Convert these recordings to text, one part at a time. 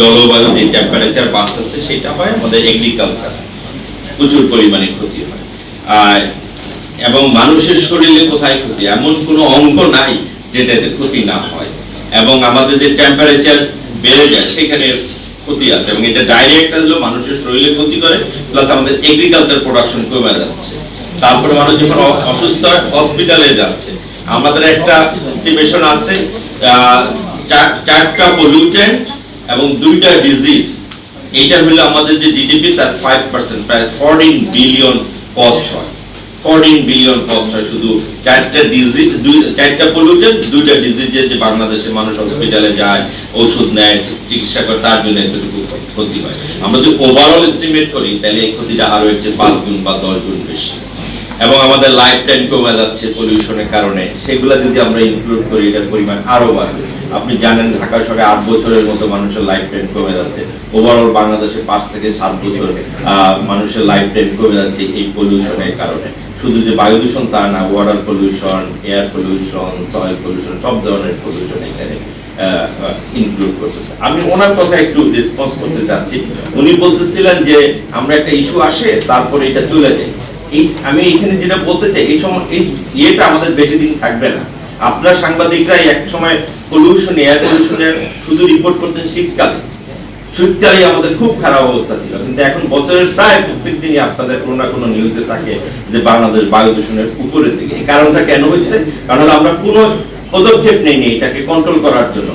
জলবায়ু যে টেম্পারেচার বাড়তেছে সেটা হয় আমাদের এগ্রিকালচার প্রচুর পরিমাণে ক্ষতি হয়। আর এবং মানুষের শরীরে কোথায় ক্ষতি? এমন কোনো অঙ্গ নাই যেটাতে ক্ষতি না হয়। এবং আমাদের যে টেম্পারেচার বেড়ে যায়, সেখানে ক্ষতি আছে। এবং এটা ডাইরেক্ট হলো মানুষের শরীরে ক্ষতি করে প্লাস আমাদের এগ্রিকালচার প্রোডাকশন কমে যাচ্ছে। তারপরে মানুষ যখন অসুস্থ হয় হসপিটালে যাচ্ছে। আমাদের একটা এস্টিমেশন আছে চারটা পলিউটেন্ট এবং দুইটা ডিজিজ এইটা হলো আমাদের যে জিডিপি তার ফাইভ পার্সেন্ট প্রায় ফোরটিন বিলিয়ন কস্ট হয়। ফোরটিন বিলিয়ন কস্ট হয় শুধু। চারটা ডিজিজ দুই, চারটা পলিউটেন্ট দুইটা ডিজিজে যে বাংলাদেশে মানুষ হসপিটালে যায়, ওষুধ নেয়, চিকিৎসা করে, তার জন্য এতটুকু ক্ষতি হয়। আমরা যদি ওভারঅল এস্টিমেট করি, তাহলে এই ক্ষতিটা আরও হচ্ছে পাঁচ গুণ বা দশ গুণ বেশি। এবং আমাদের লাইফ টাইম কমে যাচ্ছে পলিউশনের কারণে। সেগুলো যদি আমরা ইনক্লুড করি, এটার পরিমাণ আরও বাড়বে। আপনি জানেন ঢাকা শহরে আট বছরের মতো মানুষের লাইফ টাইম কমে যাচ্ছে। ওভারঅল বাংলাদেশে পাঁচ থেকে সাত বছর মানুষের লাইফ টাইম কমে যাচ্ছে এই পলিউশনের কারণে। শুধু যে বায়ু দূষণ তা না water pollution air pollution soil pollution সব ধরনের পলিউশন এখানে ইনক্লুড করতেছে। আমি ওনার কথা একটু রেসপন্স করতে চাচ্ছি। উনি বলতেছিলেন যে, আমরা একটা ইস্যু আসে, তারপরে এটা চলে যায়। এই, আমি এখানে যেটা বলতে চাই, এই সময়, এই ইয়েটা আমাদের বেশি দিন থাকবে না। আপনারা সাংবাদিকরাই এক সময় পলিউশন এয়ার পলিউশনের শুধু রিপোর্ট করতেন শীতকালে। শীতকালে আমাদের খুব খারাপ অবস্থা ছিল। কিন্তু এখন বছরের প্রায় প্রত্যেক দিনই আপনাদের কোনো না কোনো নিউজে থাকে যে বাংলাদেশ বায়ু দূষণের উপরের দিকে। এই কারণটা কেন হয়েছে? কারণ আমরা কোনো পদক্ষেপ নেইনি এটাকে কন্ট্রোল করার জন্য।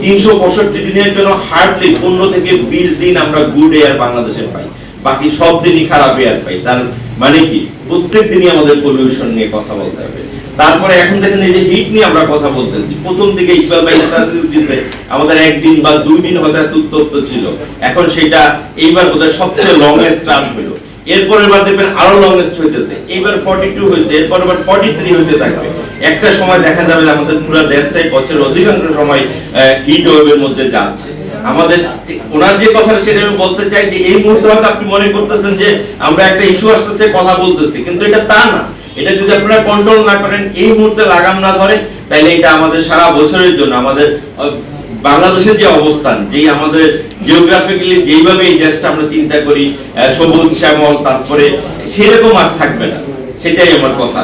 তিনশো পঁয়ষট্টি দিনের জন্য হার্ডলি পনেরো থেকে বিশ দিন আমরা গুড এয়ার বাংলাদেশে পাই। বাকি সব দিনই খারাপ এয়ার পাই। তার মানে কি? প্রত্যেক দিনই আমাদের পলিউশন নিয়ে কথা বলতে হবে। তারপরে এখন দেখেন এই যে হিট নিয়ে আমরা কথা বলতেছি। প্রথম দিকে ইকবাল ভাই আমাদের একদিন বা দুই দিন হয়তো এত উত্তপ্ত ছিল। এখন সেটা এইবার বোধহয় সবচেয়ে লংগেস্ট টার্ম হলো। এরপরের বার দেখবেন আরও লংগেস্ট হইতেছে। এইবার 42 হয়েছে, এরপর আবার 43 হইতে থাকবে। একটা সময় দেখা যাবে আমাদের পুরো দেশটাই অধিকাংশ সময় হিট ওয়েভের মধ্যে যাচ্ছে। আমাদের ওনার যে কথাটা সেটা আমি বলতে চাই যে, এই মুহূর্তে হয়তো আপনি মনে করতেছেন যে, আমরা একটা ইস্যু আসতেছে, কথা বলতেছি। কিন্তু এটা তা না। এটা যদি আপনারা কন্ট্রোল না করেন, এই মুহূর্তে লাগাম না ধরে তাহলে এটা আমাদের সারা বছরের জন্য, আমাদের বাংলাদেশের যে অবস্থান, যেই আমাদের জিওগ্রাফিক্যালি যেইভাবে এই দেশটা আমরা চিন্তা করি সবুজ, শ্যামল, তারপরে সেরকম আর থাকবে না। সেটাই আমার কথা।